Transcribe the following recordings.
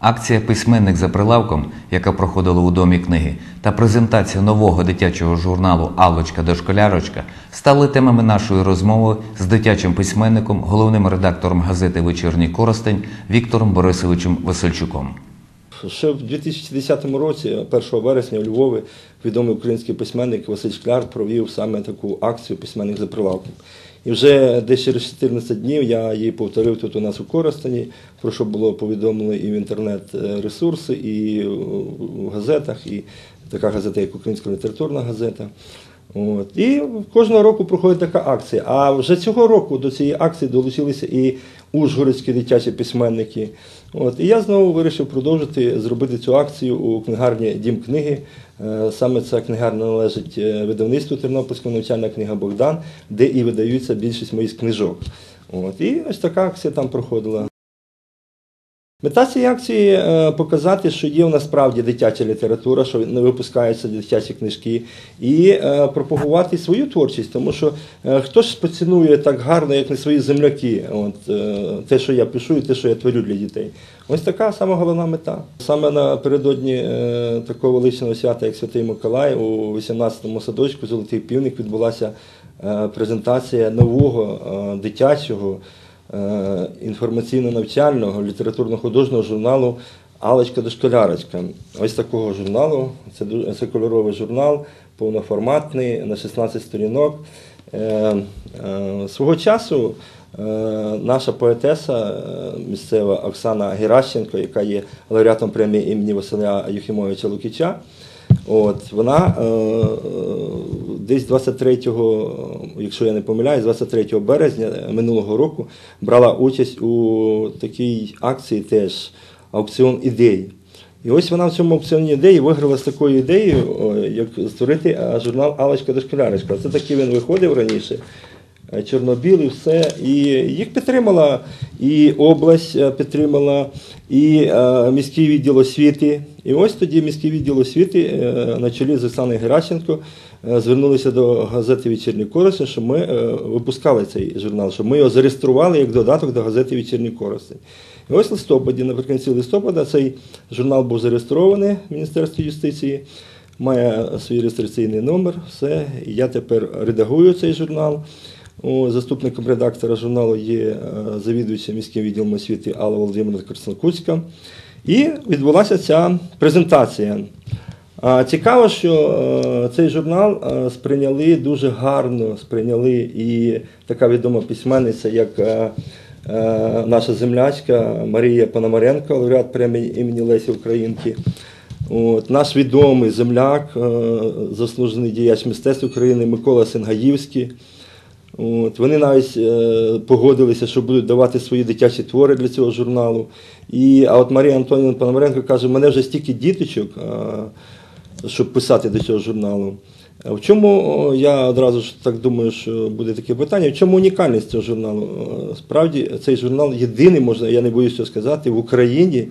Акція Письменник за прилавком, яка проходила у домі книги, та презентація нового дитячого журналу Аллочка дошколярочка стали темами нашої розмови з дитячим письменником, головним редактором газети Вечірній Коростень Віктором Борисовичем Васильчуком. Ще в 2010 році, 1 вересня, у Львові, відомий український письменник Василь Шкляр провів саме таку акцію Письменник за прилавком. І вже десь через 14 днів я її повторив тут у нас у Коростені, про що було повідомлено і в інтернет-ресурси, і в газетах, і така газета, як Українська літературна газета. От. І кожного року проходить така акція. А вже цього року до цієї акції долучилися і ужгородські дитячі письменники. От. І я знову вирішив продовжити зробити цю акцію у книгарні Дім книги. Е, Саме ця книгарня належить е, видавництву Тернопільського навчальна книга Богдан, де і видаються більшість моїх книжок. От. І ось така акція там проходила. Мета цієї акції е, показати, що є у нас справді дитяча література, що не випускаються дитячі книжки, і е, пропагувати свою творчість, тому що е, хто ж поцінує так гарно, як не свої земляки, от, те, що я пишу, і те, що я творю для дітей. Ось така сама головна мета. Саме напередодні такого величного свята, як Святий Миколай, у 18-му садочку Золотий півник відбулася презентація нового дитячого інформаційно-навчального літературно-художнього журналу Алечка дошколярочка. Ось такого журналу. Це, це кольоровий журнал, повноформатний, на 16 сторінок. Е, е, свого часу е, наша поетеса е, місцева Оксана Геращенко, яка є лауреатом премії імені Василя Юхімовича Лукіча, От, вона е, е, десь 23-го, якщо я не помиляюсь, 23 березня минулого року брала участь у такій акції теж аукціон ідей. І ось вона в цьому аукціоні ідеї виграла з такою ідеєю, як створити журнал Алочка дошколярочка. Це такий він виходив раніше. Е, Чорнобілий, все. І їх підтримала і область е, підтримала, і е, міський відділ освіти. І ось тоді міський відділ освіти на чолі з Оксаною Геращенко звернулися до газети Вечірній Коростень, що ми випускали цей журнал, щоб ми його зареєстрували як додаток до газети Вечірній Коростень. І ось листопаді, наприкінці листопада, цей журнал був зареєстрований в Міністерстві юстиції має свій реєстраційний номер, все. Я тепер редагую цей журнал. Заступником редактора журналу є е, завідуюча міським відділом освіти Алла Володимирівна Краснокутська. І відбулася ця презентація. Цікаво, що е, цей журнал е, сприйняли дуже гарно, сприйняли і така відома письменниця, як наша землячка Марія Пономаренко, лауреат премії імені Лесі Українки. От, наш відомий земляк, заслужений діяч мистецтв України Микола Сенгаївський. От, вони навіть е, погодилися, що будуть давати свої дитячі твори для цього журналу. І, а от Марія Антонівна Пономаренко каже, мене вже стільки діточок, е, щоб писати до цього журналу. В чому я одразу ж так думаю, що буде таке питання? В чому унікальність цього журналу? Справді цей журнал єдиний, можна, я не цього сказати, в Україні,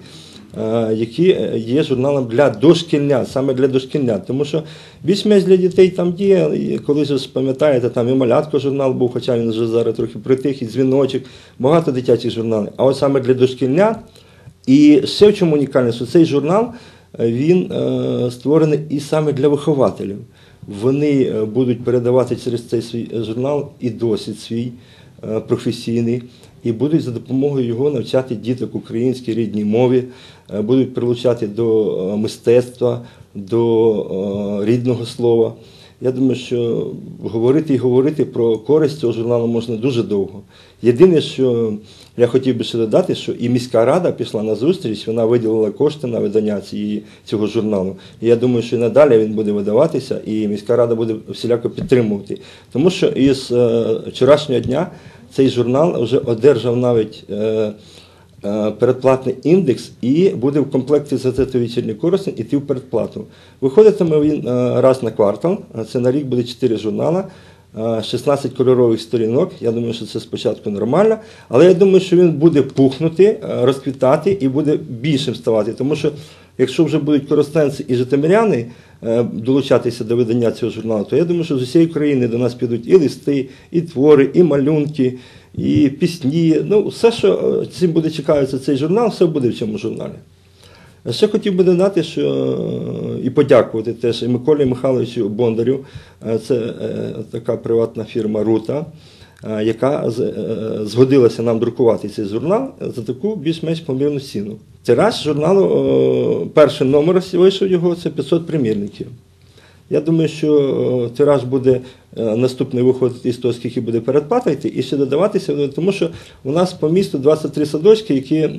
е, який є журналом для дошкільнят, саме для дошкільнят. Тому що більш-менш для дітей там є, і коли ж пам'ятаєте, там і малятко журнал був, хоча він вже зараз трохи притих, і дзвіночок, багато дитячих журналів. А от саме для дошкільнят. І ще в чому унікальність, що цей журнал е, він е, створений і саме для вихователів. Вони е, будуть передавати через цей свій е, журнал і досвід свій е, професійний, і будуть за допомогою його навчати діток українській рідній мові, е, будуть прилучати до е, мистецтва, до е, рідного слова. Я думаю, що говорити і говорити про користь цього журналу можна дуже довго. Єдине, що я хотів би ще додати, що і міська рада пішла на зустріч, вона виділила кошти на видання цієї, цього журналу. І я думаю, що і надалі він буде видаватися, і міська рада буде всіляко підтримувати. Тому що із е, вчорашнього дня цей журнал вже одержав навіть. Е, Передплатний індекс і буде в комплекті з газетою вечірній корисень іти в передплату. Виходитиме він е, раз на квартал, це на рік буде 4 журнала, е, 16 кольорових сторінок. Я думаю, що це спочатку нормально, але я думаю, що він буде пухнути, е, розквітати і буде більшим ставати. Тому що якщо вже будуть коростенці і житомиряни е, долучатися до видання цього журналу, то я думаю, що з усієї країни до нас підуть і листи, і твори, і малюнки, і пісні. Ну, все, що е, цим буде цікавитися цей журнал, все буде в цьому журналі. Ще хотів би додати, що е, і подякувати теж і Миколі Михайловичу Бондарю. Е, Це така приватна фірма Рута, яка згодилася нам друкувати цей журнал за таку більш-менш помірну ціну. Тираж журналу, перший номер вийшов його, це 500 примірників. Я думаю, що е, тираж буде е, наступний виходити із того, скільки буде передплата йти, і ще додаватися, тому що у нас по місту 23 садочки, які е,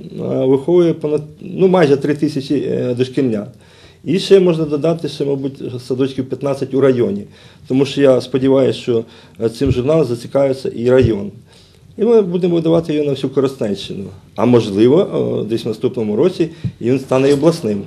виховує понад ну, майже 3 тисячі дошкільнят. І ще можна додати, ще, мабуть, садочків 15 у районі. Тому що я сподіваюся, що цим журналом зацікавиться і район. І ми будемо видавати його на всю Коростенщину. А можливо, десь в наступному році він стане і обласним.